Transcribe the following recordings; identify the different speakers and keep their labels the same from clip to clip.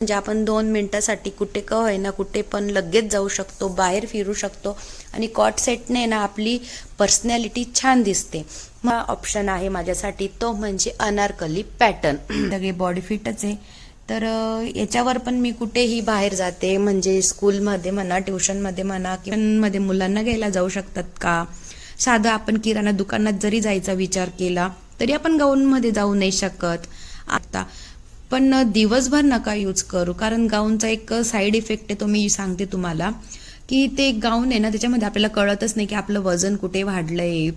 Speaker 1: म्हणजे आपण दोन मिनिटासाठी कुठे का होईना कुठे पण लगेच जाऊ शकतो बाहेर फिरू शकतो आणि कॉट सेटने ना आपली पर्सनॅलिटी छान दिसते. मग ऑप्शन आहे माझ्यासाठी तो म्हणजे अनारकली पॅटर्न. सगळे बॉडी फिटच आहे. तर याच्यावर पण मी कुठेही बाहेर जाते म्हणजे स्कूलमध्ये म्हणा ट्युशनमध्ये म्हणा किंवा मध्ये मुलांना घ्यायला जाऊ शकतात का? साधं आपण किराणा दुकानात जरी जायचा विचार केला तरी आपण गाऊनमध्ये जाऊ नाही शकत. आता पण दिवसभर नका यूज करू. कारण गाऊनचा एक साईड इफेक्ट आहे तो मी सांगते तुम्हाला की ते गाऊन आहे ना त्याच्यामध्ये आपल्याला कळतच नाही की आपलं वजन कुठे वाढलंय.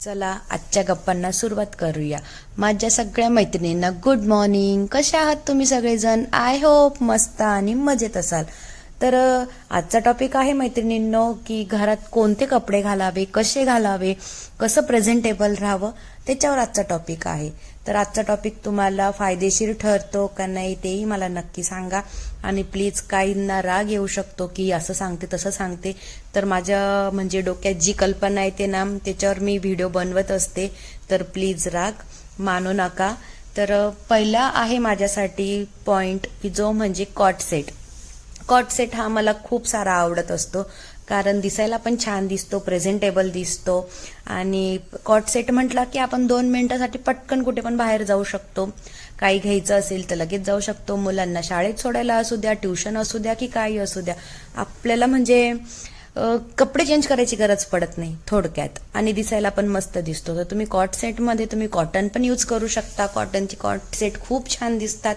Speaker 1: चला आजच्या गप्पांना सुरुवात करूया. माझ्या सगळ्या मैत्रिणींना गुड मॉर्निंग कशा आहात तुम्ही सगळेजण? आय होप मस्त आणि मजेत असाल. तर आजचा टॉपिक आहे मैत्रिणींनो की घरात कोणते कपडे घालावे कसे घालावे कसं प्रेझेंटेबल राहावं त्याच्यावर आजचा टॉपिक आहे. तर आजचा टॉपिक तुम्हाला फायदेशीर ठरतो का नाही तेही मला नक्की सांगा. आणि प्लीज काहींना राग येऊ शकतो की असं सांगते तसं सांगते. तर माझ्या म्हणजे डोक्यात जी कल्पना येते ना त्याच्यावर मी व्हिडिओ बनवत असते. तर प्लीज राग मानू नका. तर पहिला आहे माझ्यासाठी पॉइंट की जो म्हणजे कॉट सेट कॉट सेट हा मला खूप सारा आवडत असतो. कारण दिसायला पण छान दिसतो प्रेझेंटेबल दिसतो. आणि कॉट सेट म्हटला की आपण दोन मिनिटासाठी पटकन कुठे पण बाहेर जाऊ शकतो. काही घ्यायचं असेल तर लगेच जाऊ शकतो. मुलांना शाळेत सोडायला असू द्या ट्युशन असू द्या की काही असू द्या. आपल्याला म्हणजे कपडे चेंज करायची गरज पडत नाही थोडक्यात. आणि दिसायला पण मस्त दिसतो. तर तुम्ही कॉट सेटमध्ये तुम्ही कॉटन पण यूज करू शकता. कॉटनची कॉट सेट खूप छान दिसतात.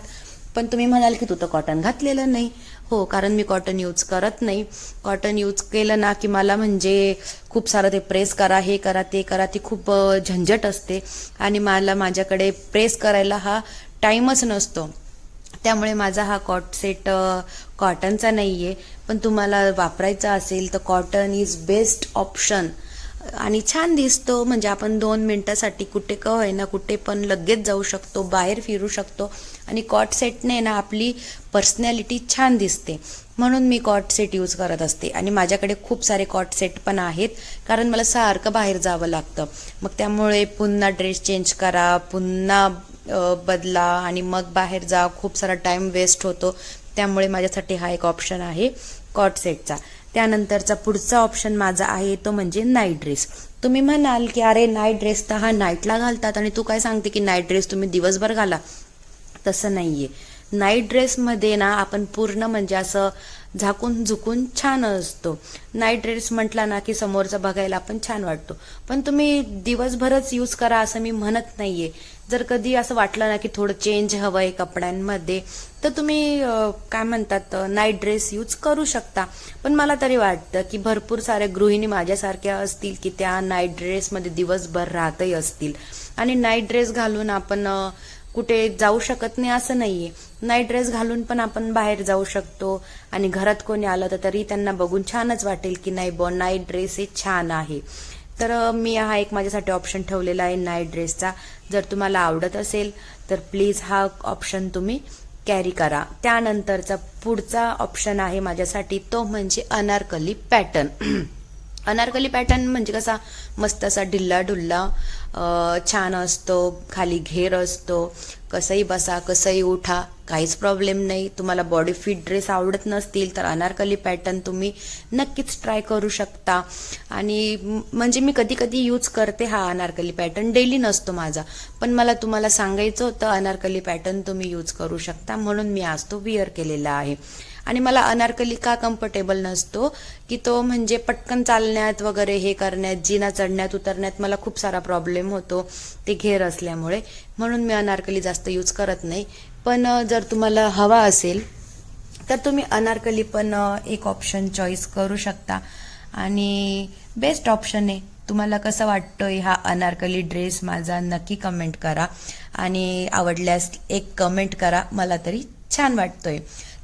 Speaker 1: पण तुम्ही म्हणाल की तू तर कॉटन घातलेलं नाही. हो कारण मी कॉटन यूज करत नाही. कॉटन यूज केलं ना की मला म्हणजे खूप सारं ते प्रेस करा हे करा ते करा ती खूप झंझट असते. आणि मला माझ्याकडे प्रेस करायला हा टाईमच नसतो. त्यामुळे माझा हा कॉट सेट कॉटनचा नाही आहे पण तुम्हाला वापरायचा असेल तर कॉटन इज बेस्ट ऑप्शन आणि छान दिसतो. म्हणजे आपण दोन मिनटासाठी कुठे का होईना कुठे पण लगेच जाऊ शकतो बाहेर फिरू शकतो. आणि कॉट सेटने ना आपली पर्सनॅलिटी छान दिसते. म्हणून मी कॉट सेट यूज करत असते. आणि माझ्याकडे खूप सारे कॉट सेट पण आहेत. कारण मला सारखं बाहेर जावं लागतं. मग त्यामुळे पुन्हा ड्रेस चेंज करा पुन्हा बदला आणि मग बाहेर जा. खूप सारा टाईम वेस्ट होतो. त्यामुळे माझ्यासाठी हा एक ऑप्शन आहे कॉट सेटचा. त्यानंतरचा पुढचा ऑप्शन माझा आहे तो म्हणजे नाईट ड्रेस तुम्ही म्हणाल की अरे नाईट ड्रेस तर हा नाईटला घालतात आणि तू काय सांगते की नाईट ड्रेस तुम्ही दिवसभर घाला? तसं नाहीये. नाईट ड्रेसमध्ये ना आपण पूर्ण म्हणजे असं झाकून झुकून छान असतो. नाईट ड्रेस म्हटला ना की समोरचा बघायला आपण छान वाटतो. पण तुम्ही दिवसभरच यूज करा असं मी म्हणत नाहीये. जर कधी असं वाटलं ना की थोडं चेंज हवं आहे कपड्यांमध्ये तर तुम्ही काय म्हणतात नाईट ड्रेस यूज करू शकता. पण मला तरी वाटतं की भरपूर साऱ्या गृहिणी माझ्यासारख्या असतील की त्या नाईट ड्रेसमध्ये दिवसभर राहतही असतील. आणि नाईट ड्रेस घालून आपण कुठे जाऊ शकत नाही असं नाहीये. नाईट ड्रेस घालून पण आपण बाहेर जाऊ शकतो आणि घरात कोणी आलं तर तरी त्यांना बघून छानच वाटेल की नाही बॉ नाईट ड्रेस हे छान आहे. तर मी हा एक माझ्यासाठी ऑप्शन ठेवलेला आहे नाईट ड्रेसचा जर तुम्हाला आवडत असेल तर प्लीज हा ऑप्शन तुम्ही कॅरी करा. त्यानंतरचा पुढचा ऑप्शन आहे माझ्यासाठी तो म्हणजे अनारकली पॅटर्न. अनारकली पॅटर्न म्हणजे कसा? मस्त असा ढिल्ला ढुल्ला छान असतो खाली घेर असतो कसंही बसा कसंही उठा काहीच प्रॉब्लेम नाही. तुम्हाला बॉडी फिट ड्रेस आवडत नसतील तर अनारकली पॅटर्न तुम्ही नक्कीच ट्राय करू शकता. आणि म्हणजे मी कधी कधी यूज करते हा अनारकली पॅटर्न डेली नसतो माझा. पण मला तुम्हाला सांगायचं होतं अनारकली पॅटर्न तुम्ही यूज करू शकता. म्हणून मी आज तो विअर केलेला आहे. आणि मला अनारकली का कम्फर्टेबल नसतो? की तो म्हणजे पटकन चालण्यात वगैरे हे करण्यात जिना चढण्यात उतरण्यात मला खूप सारा प्रॉब्लेम होतो ते घेर असल्यामुळे. म्हणून मी अनारकली जास्त यूज करत नाही. पण जर तुम्हाला हवा असेल तर तुम्ही अनारकली पण एक ऑप्शन चॉईस करू शकता. आणि बेस्ट ऑप्शन आहे. तुम्हाला कसं वाटतोय हा अनारकली ड्रेस माझा नक्की कमेंट करा. आणि आवडल्यास एक कमेंट करा. मला तरी छान वाटतोय.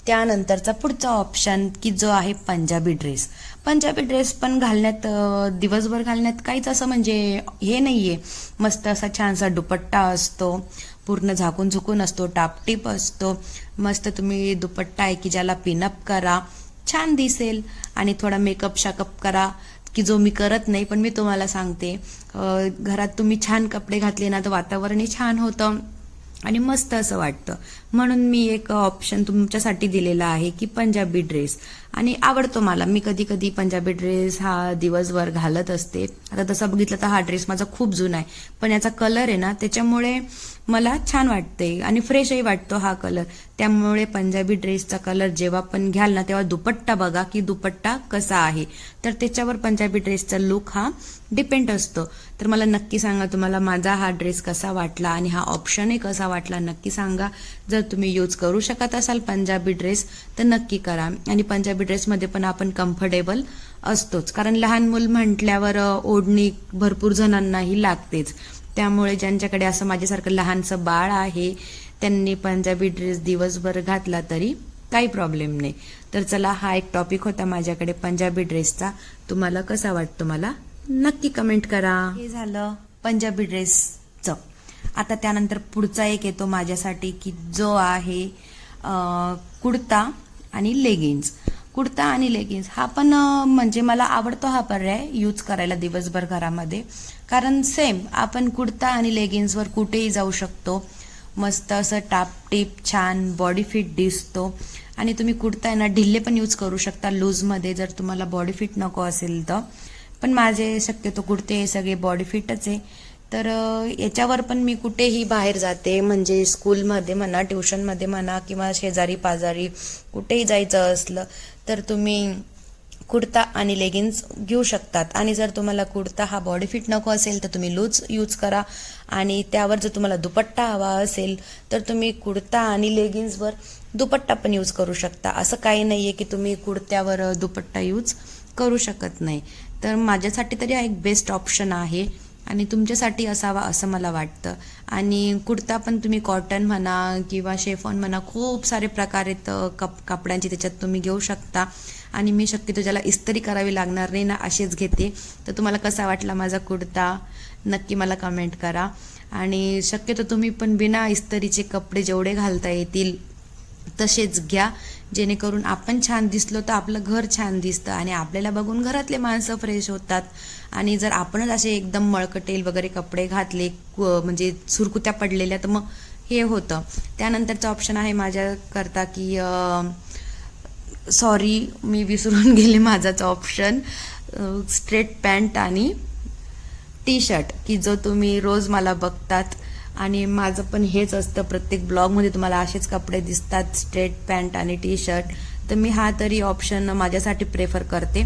Speaker 1: त्यानंतरचा पुढचा ऑप्शन की जो आहे पंजाबी ड्रेस पंजाबी ड्रेस पण घालण्यात दिवसभर घालण्यात काहीच असं म्हणजे हे नाही आहे मस्त असा छानसा दुपट्टा असतो पूर्ण झाकून झुकून असतो टापटीप असतो. मस्त तुम्ही दुपट्टा आहे की ज्याला पिनअप करा छान दिसेल. आणि थोडा मेकअप शाकअप करा की जो मी करत नाही पण मी तुम्हाला सांगते घरात तुम्ही छान कपडे घातले ना तर वातावरणही छान होतं. आणि मस्त असं वाटतं. म्हणून मी एक ऑप्शन तुमच्यासाठी दिलेला आहे की पंजाबी ड्रेस आणि आवडतो मला. मी कधी कधी पंजाबी ड्रेस हा दिवसभर घालत असते. आता तसं बघितलं तर हा ड्रेस माझा खूप जुना आहे. पण याचा कलर आहे ना त्याच्यामुळे मला छान वाटते. आणि फ्रेशही वाटतो हा कलर त्यामुळे पंजाबी ड्रेसचा कलर जेव्हा पण घ्याल ना तेव्हा दुपट्टा बघा की दुपट्टा कसा आहे. तर त्याच्यावर पंजाबी ड्रेसचा लुक हा डिपेंड असतो. तर मला नक्की सांगा तुम्हाला माझा हा ड्रेस कसा वाटला आणि हा ऑप्शनही कसा वाटला. नक्की सांगा. जर तुम्ही यूज करू शकत असाल पंजाबी ड्रेस तर नक्की करा. आणि पंजाबी ड्रेसमध्ये पण आपण कम्फर्टेबल असतोच. कारण लहान मूल म्हटल्यावर ओढणी भरपूर जणांनाही लागतेच. त्यामुळे ज्यांच्याकडे असं माझ्यासारखं लहानसं बाळ आहे त्यांनी पंजाबी ड्रेस दिवसभर घातला तरी काही प्रॉब्लेम नाही. तर चला हा एक टॉपिक होता माझ्याकडे पंजाबी ड्रेसचा तुम्हाला कसा वाटतो मला नक्की कमेंट करा. हे झालं पंजाबी ड्रेसचं आता त्यानंतर पुढचा एक येतो माझ्यासाठी की जो आहे कुडता आणि लेगिन्स कुर्ता आणि लेगिन्स हा पण म्हणजे मला आवडतो हा पर्याय यूज करायला दिवसभर घरामध्ये. कारण सेम आपण कुर्ता आणि लेगिन्सवर कुठेही जाऊ शकतो. मस्त असं टापटीप छान बॉडी फिट दिसतो. आणि तुम्ही कुर्ता आहे ना ढिल्ले पण यूज करू शकता लूजमध्ये जर तुम्हाला बॉडी फिट नको असेल तर. पण माझे शक्यतो कुर्ते हे सगळे बॉडी फिटच आहे. तर याच्यावर पण मी कुठेही बाहेर जाते म्हणजे स्कूलमध्ये म्हणा ट्युशनमध्ये म्हणा किंवा शेजारी पाजारी कुठेही जायचं असलं तर तुम्ही कुर्ता आणि लेगिन्स घेऊ शकतात. आणि जर तुम्हाला कुर्ता हा बॉडी फिट नको असेल तर तुम्ही लूज यूज करा. आणि त्यावर जर तुम्हाला दुपट्टा हवा असेल तर तुम्ही कुर्ता आणि लेगिन्सवर दुपट्टा पण यूज करू शकता. असं काही नाही आहे की तुम्ही कुर्त्यावर दुपट्टा यूज करू शकत नाही. तर माझ्यासाठी तरी हा एक बेस्ट ऑप्शन आहे आणि तुमच्यासाठी असावा असं मला वाटतं. आणि कुर्ता पण तुम्ही कॉटन म्हणा किंवा शेफॉन म्हणा खूप सारे प्रकार आहेत कप कापडांचे त्याच्यात तुम्ही घेऊ शकता. आणि मी शक्यतो ज्याला इस्त्री करावी लागणार नाही ना असेच घेते. तर तुम्हाला कसा वाटला माझा कुर्ता? नक्की मला कमेंट करा. आणि शक्यतो तुम्ही पण बिना इस्तरीचे कपडे जेवढे घालता येतील तसेच घ्या. जेणेकरून आपण छान दिसलो तर आपलं घर छान दिसतं आणि आपल्याला बघून घरातले माणसं फ्रेश होतात. आणि जर आपणच असे एकदम मळकटेल वगैरे कपडे घातले म्हणजे सुरकुत्या पडलेल्या तर मग हे होतं. त्यानंतरचं ऑप्शन आहे माझ्याकरता की सॉरी मी विसरून गेले माझाच ऑप्शन स्ट्रेट पॅन्ट आणि टी शर्ट की जो तुम्ही रोज मला बघतात. आणि माझं पण हेच असतं प्रत्येक ब्लॉगमध्ये तुम्हाला असेच कपडे दिसतात स्ट्रेट पॅन्ट आणि टी शर्ट तर मी हा तरी ऑप्शन माझ्यासाठी प्रेफर करते.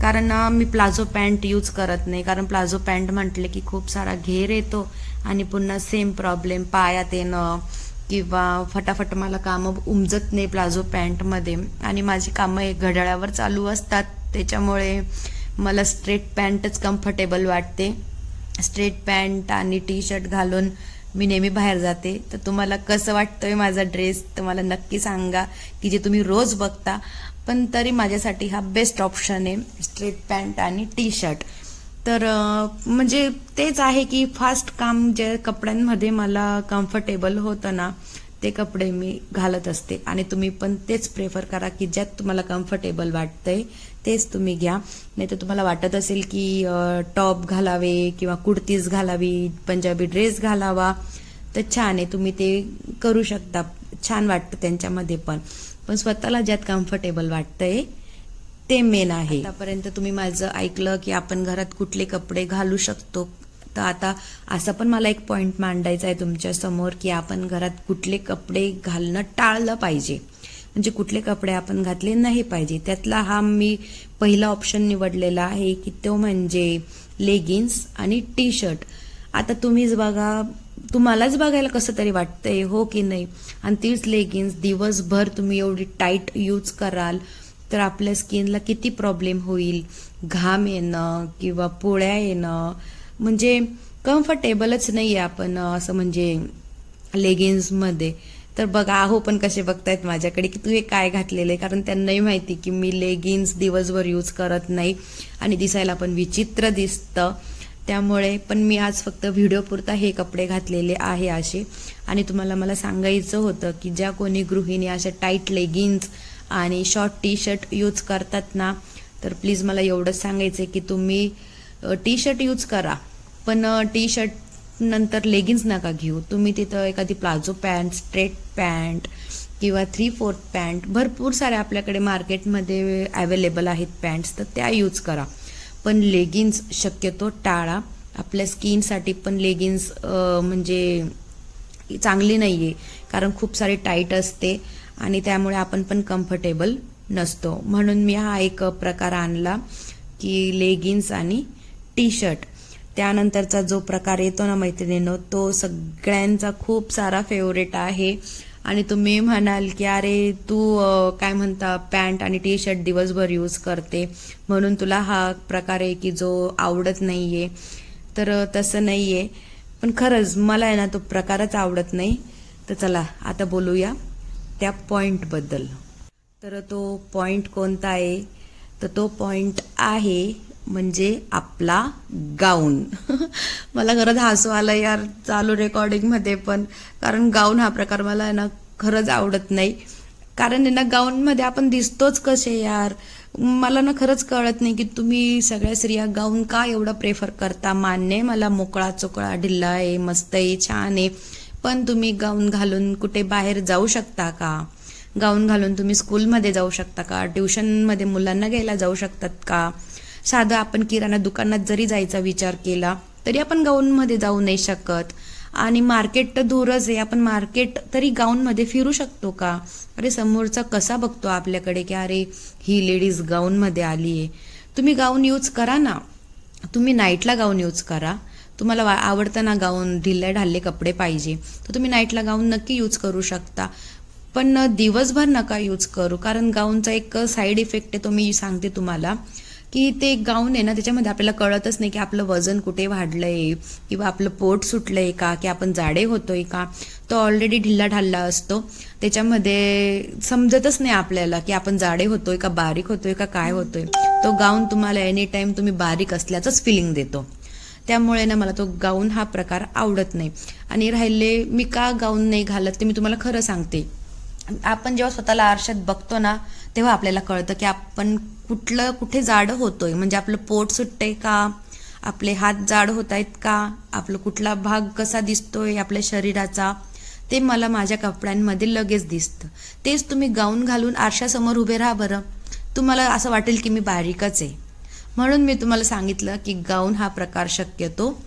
Speaker 1: कारण मी प्लाझो पॅन्ट यूज करत नाही. कारण प्लाझो पॅन्ट म्हटले की खूप सारा घेर येतो आणि पुन्हा सेम प्रॉब्लेम पायात येणं किंवा फटाफट मला कामं उमजत नाही प्लाझो पॅन्टमध्ये. आणि माझी कामं एक घड्याळावर चालू असतात. त्याच्यामुळे मला स्ट्रेट पॅन्टच कम्फर्टेबल वाटते. स्ट्रेट पॅन्ट आणि टी शर्ट घालून मी नेहमी बाहेर जाते. तर तुम्हाला कसं वाटतंय माझा ड्रेस तुम्हाला नक्की सांगा की जे तुम्ही रोज बघता. पण तरी माझ्यासाठी हा बेस्ट ऑप्शन आहे स्ट्रेट पॅन्ट आणि टी शर्ट तर म्हणजे तेच आहे की फास्ट काम जे कपड्यांमध्ये मला कम्फर्टेबल होतं ना ते कपडे मी घालत असते. आणि तुम्ही पण तेच प्रेफर करा की ज्यात तुम्हाला कम्फर्टेबल वाटतंय तेच तुम्ही घ्या. नाही तर तुम्हाला वाटत असेल की टॉप घालावे किंवा कुर्तीज घालावी पंजाबी ड्रेस घालावा तर छान आहे. तुम्ही ते करू शकता. छान वाटतं त्यांच्यामध्ये पण. पण स्वतःला ज्यात कम्फर्टेबल वाटतंय ते मेन आहे. आतापर्यंत तुम्ही माझं ऐकलं की आपण घरात कुठले कपडे घालू शकतो. तर आता असं पण मला एक पॉईंट मांडायचा आहे तुमच्यासमोर की आपण घरात कुठले कपडे घालणं टाळलं पाहिजे. म्हणजे कुठले कपडे आपण घातले नाही पाहिजे. त्यातला हा मी पहिला ऑप्शन निवडलेला आहे की तो म्हणजे लेगिन्स आणि टी शर्ट आता तुम्हीच बघा तुम्हालाच बघायला कसं तरी वाटतंय हो की नाही? आणि तीच लेगिन्स दिवसभर तुम्ही एवढी टाईट यूज कराल तर आपल्या स्किनला किती प्रॉब्लेम होईल? घाम येणं किंवा पोळ्या येणं म्हणजे कम्फर्टेबलच नाही आहे आपण असं म्हणजे लेगिन्समध्ये तर बघा आहो पण कसे बघतायत माझ्याकडे की तू हे काय घातलेलं आहे? कारण त्यांनाही माहिती की मी लेगिन्स दिवसभर यूज करत नाही आणि दिसायला पण विचित्र दिसतं. त्यामुळे पण मी आज फक्त व्हिडिओ पुरता हे कपडे घातलेले आहे असे. आणि तुम्हाला मला सांगायचं होतं की ज्या कोणी गृहिणी अशा टाईट लेगिन्स आणि शॉर्ट टी शर्ट यूज करतात ना तर प्लीज मला एवढंच सांगायचं आहे की तुम्ही टी शर्ट यूज करा. पण टी शर्ट नंतर लेगिन्स नका घेऊ. तुम्ही तिथं एखादी प्लाझो पॅन्ट स्ट्रेट पॅन्ट किंवा थ्री फोर्थ पॅन्ट भरपूर साऱ्या आपल्याकडे मार्केटमध्ये अवेलेबल आहेत पॅन्ट्स तर त्या यूज करा. पण लेगिन्स शक्यतो टाळा. आपल्या स्किनसाठी पण लेगिन्स म्हणजे चांगली नाही आहे कारण खूप सारी टाईट असते आणि त्यामुळे आपण पण कम्फर्टेबल नसतो. म्हणून मी हा एक प्रकार आणला की लेगिन्स आणि टी शर्ट त्यानंतरचा जो प्रकार येतो ना मैत्रिणीनो तो सगळ्यांचा खूप सारा फेवरेट आहे. आणि तुम्ही म्हणाल की अरे तू काय म्हणता पॅन्ट आणि टी शर्ट दिवसभर यूज करते. म्हणून तुला हा प्रकार आहे की जो आवडत नाहीये. तर तसं तसं नाहीये. पण खरंच मला आहे ना तो प्रकारच आवडत नाही. तर चला आता बोलूया त्या पॉइंटबद्दल तर तो पॉइंट कोणता आहे? तर तो पॉइंट आहे म्हणजे आपला गाऊन. मला खरंच हसू आलं यार चालू रेकॉर्डिंगमध्ये पण. कारण गाऊन हा प्रकार मला आहे ना खरंच आवडत नाही. कारण आहे ना गाऊनमध्ये आपण दिसतोच कसे यार? मला ना खरंच कळत नाही की तुम्ही सगळ्या स्त्रिया गाऊन का एवढं प्रेफर करता? मान्य आहे मला मोकळा चोकळा ढिल्ला आहे मस्त आहे छान आहे. पण तुम्ही गाऊन घालून कुठे बाहेर जाऊ शकता का? गाऊन घालून तुम्ही स्कूलमध्ये जाऊ शकता का? ट्युशनमध्ये मुलांना घ्यायला जाऊ शकतात का? साधं आपण किराणा दुकानात जरी जायचा विचार केला तरी आपण गाऊनमध्ये जाऊ नाही शकत. आणि मार्केट तर दूरच आहे आपण मार्केट तरी गाऊनमध्ये फिरू शकतो का? अरे समोरचा कसा बघतो आपल्याकडे की अरे ही लेडीज गाऊनमध्ये आली आहे. तुम्ही गाऊन यूज करा ना. तुम्ही नाईटला गाऊन यूज करा. तुम्हाला वा- आवडतं ना गाऊन ढिल्ले ढाल्ले कपडे पाहिजे तर तुम्ही नाईटला गाऊन नक्की यूज करू शकता. पण दिवसभर नका यूज करू कारण गाऊनचा एक साईड इफेक्ट आहे तो मी सांगते तुम्हाला. की ते गाऊन आहे ना त्याच्यामध्ये आपल्याला कळतच नाही की आपलं वजन कुठे वाढलंय किंवा आपलं पोट सुटलंय का की आपण जाडे होतोय का. तो ऑलरेडी ढिल्ला ढाल्ला असतो. त्याच्यामध्ये समजतच नाही आपल्याला की आपण जाडे होतोय का बारीक होतोय का काय होतोय. तो गाऊन तुम्हाला एनी टाइम तुम्ही बारीक असल्याचंच फिलिंग देतो. त्यामुळे ना मला तो गाऊन हा प्रकार आवडत नाही. आणि राहिले मी का गाऊन नाही घालत ते मी तुम्हाला खरं सांगते. आपण जेव्हा स्वतःला आरशात बघतो ना तेव्हा आपल्याला कळतं की आपण कुठलं कुठे जाड होतोय? म्हणजे आपलं पोट सुटतंय का? आपले हात जाड होत आहेत का? आपलं कुठला भाग कसा दिसतोय आपल्या शरीराचा? ते मला माझ्या कपड्यांमध्ये लगेच दिसतं. तेच तुम्ही गाऊन घालून आरशासमोर उभे राहा बरं. तुम्हाला असं वाटेल की मी बारीकच आहे. म्हणून मी तुम्हाला सांगितलं की गाऊन हा प्रकार शक्यतो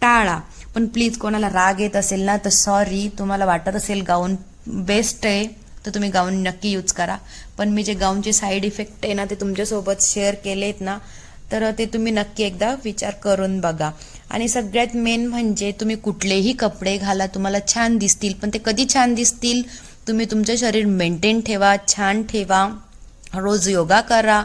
Speaker 1: टाळा. पण प्लीज कोणाला राग येत असेल ना तर सॉरी तुम्हाला वाटत असेल गाऊन बेस्ट आहे. तर तुम्ही गाऊन नक्की यूज करा. पण मी जे गाऊनचे साईड इफेक्ट आहे ना ते तुमच्यासोबत शेअर केलेत ना तर ते तुम्ही नक्की एकदा विचार करून बघा. आणि सगळ्यात मेन म्हणजे तुम्ही कुठलेही कपडे घाला तुम्हाला छान दिसतील. पण ते कधी छान दिसतील? तुम्ही तुमचं शरीर मेंटेन ठेवा छान ठेवा. रोज योगा करा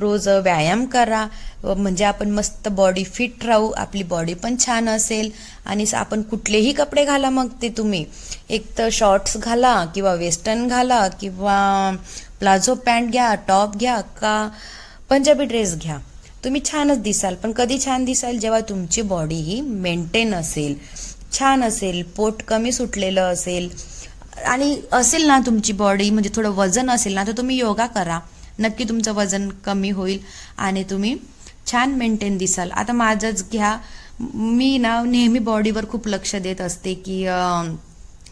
Speaker 1: रोज व्यायाम करा. व म्हणजे आपण मस्त बॉडी फिट राहू. आपली बॉडी पण छान असेल. आणि स- आपण कुठलेही कपडे घाला मग ते तुम्ही. एक तर शॉर्ट्स घाला किंवा वेस्टर्न घाला किंवा प्लाझो पॅन्ट घ्या टॉप घ्या का पंजाबी ड्रेस घ्या. तुम्ही छानच दिसाल. पण कधी छान दिसाल? जेव्हा तुमची बॉडी ही मेंटेन असेल. छान असेल. पोट कमी सुटलेलं असेल. आणि असेल ना तुमची बॉडी म्हणजे थोडं वजन असेल ना तर तुम्ही योगा करा. नक्की तुमचं वजन कमी होईल आणि तुम्ही छान मेंटेन दिसाल. आता माझंच घ्या. मी ना नेहमी बॉडीवर खूप लक्ष देत असते की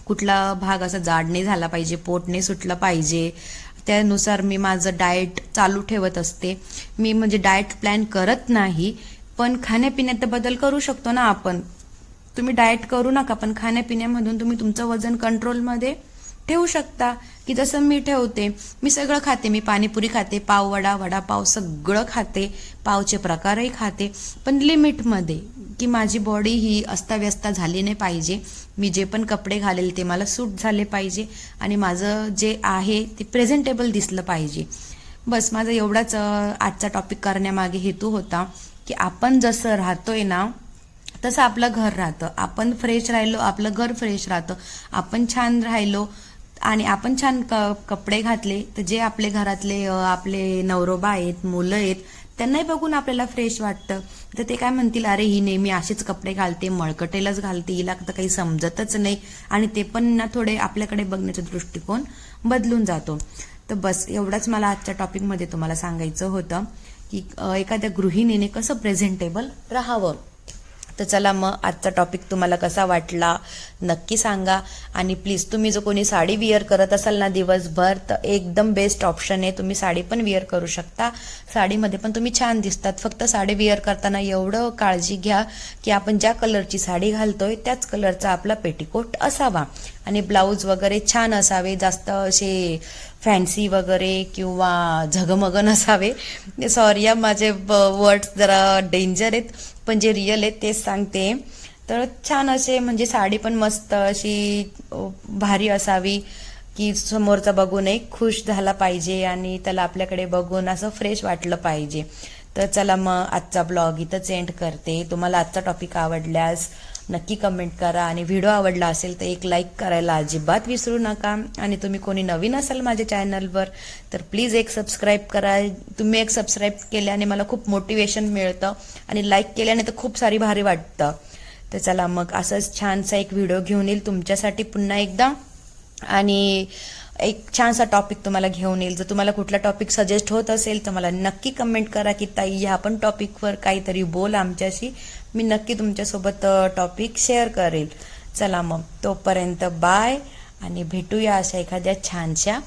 Speaker 1: कुठला भाग असा जाड नाही झाला पाहिजे पोट नाही सुटलं पाहिजे. त्यानुसार मी माझं डाएट चालू ठेवत असते. मी म्हणजे डाएट प्लॅन करत नाही पण खाण्यापिण्यात बदल करू शकतो ना आपण. तुम्ही डाएट करू नका पण खाण्यापिण्यामधून तुम्ही तुमचं वजन कंट्रोलमध्ये ठेवू शकता. की जसं मी ठेवते. मी सगळं खाते. मी पाणीपुरी खाते पाव वडा वडापाव सगळं खाते. पावचे प्रकारही खाते. पण लिमिटमध्ये की माझी बॉडी ही अस्ताव्यस्त झाली नाही पाहिजे. मी जे पण कपडे घालेल ते मला सूट झाले पाहिजे. आणि माझं जे आहे ते प्रेझेंटेबल दिसलं पाहिजे. बस माझा एवढाच आजचा टॉपिक करण्यामागे हेतू होता की आपण जसं राहतोय ना तसं आपलं घर राहतं. आपण फ्रेश राहिलो आपलं घर फ्रेश राहतं. आपण छान राहिलो आणि आपण छान क कपडे घातले तर जे आपले घरातले आपले नवरोबा आहेत मुलं आहेत त्यांनाही बघून आपल्याला फ्रेश वाटतं. तर ते काय म्हणतील अरे ही नेहमी असेच कपडे घालते मळकटेलच घालते हिला तर काही समजतच नाही. आणि ते पण ना थोडे आपल्याकडे बघण्याचा दृष्टिकोन बदलून जातो. तर बस एवढंच मला आजच्या टॉपिकमध्ये तुम्हाला सांगायचं होतं की एखाद्या गृहिणीने कसं प्रेझेंटेबल राहावं? तर चला मग आजचा टॉपिक तुम्हाला कसा वाटला नक्की सांगा. आणि प्लीज तुम्ही जो कोणी साडी विअर करत असाल ना दिवसभर तर एकदम बेस्ट ऑप्शन आहे. तुम्ही साडी पण विअर करू शकता. साडीमध्ये पण तुम्ही छान दिसतात. फक्त साडी विअर करताना एवढं काळजी घ्या की आपण ज्या कलरची साडी घालतोय त्याच कलरचा आपला पेटीकोट असावा. आणि ब्लाऊज वगैरे छान असावे. जास्त असे फॅन्सी वगैरे किंवा झगमग नसावे सॉरी या माझे वर्ड्स जरा डेंजर आहेत पण जे रिअल आहेत तेच सांगते. तर छान असे म्हणजे साडी पण मस्त अशी भारी असावी की समोरचा बघून एक खुश झाला पाहिजे आणि त्याला आपल्याकडे बघून असं फ्रेश वाटलं पाहिजे. तर चला मग आजचा ब्लॉग इथंच एंड करते. तुम्हाला आजचा टॉपिक आवडल्यास नक्की कमेंट करा. आणि व्हिडिओ आवडला असेल तर एक लाईक करायला अजिबात विसरू नका. आणि तुम्ही कोणी नवीन असाल माझ्या चॅनलवर तर प्लीज एक सबस्क्राईब करा. तुम्ही एक सबस्क्राईब केल्याने मला खूप मोटिवेशन मिळतं. आणि लाईक केल्याने तर खूप सारी भारी वाटतं. तर चला मग असंच छानसा एक व्हिडिओ घेऊन येईल तुमच्यासाठी पुन्हा एकदा. आणि एक छानसा टॉपिक तुम्हाला घेऊन येईल. जर तुम्हाला कुठला टॉपिक सजेस्ट होत असेल तर मला नक्की कमेंट करा की ताई ह्या पण टॉपिकवर काहीतरी बोल आमच्याशी. मी नक्की तुमच्यासोबत टॉपिक शेअर करेल. चला मग तोपर्यंत बाय आणि भेटूया अशा एखाद्या छानशा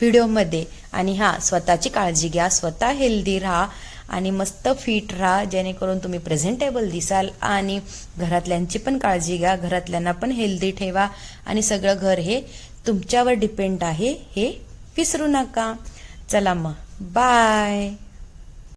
Speaker 1: व्हिडिओमध्ये आणि हां स्वतःची काळजी घ्या स्वतः हेल्दी राहा आणि मस्त फिट राहा जेणेकरून तुम्ही प्रेझेंटेबल दिसाल आणि घरातल्यांची पण काळजी घ्या घरातल्यांना पण हेल्दी ठेवा आणि सगळं घर हे तुमच्यावर डिपेंड आहे हे विसरू नका. चला मग. बाय.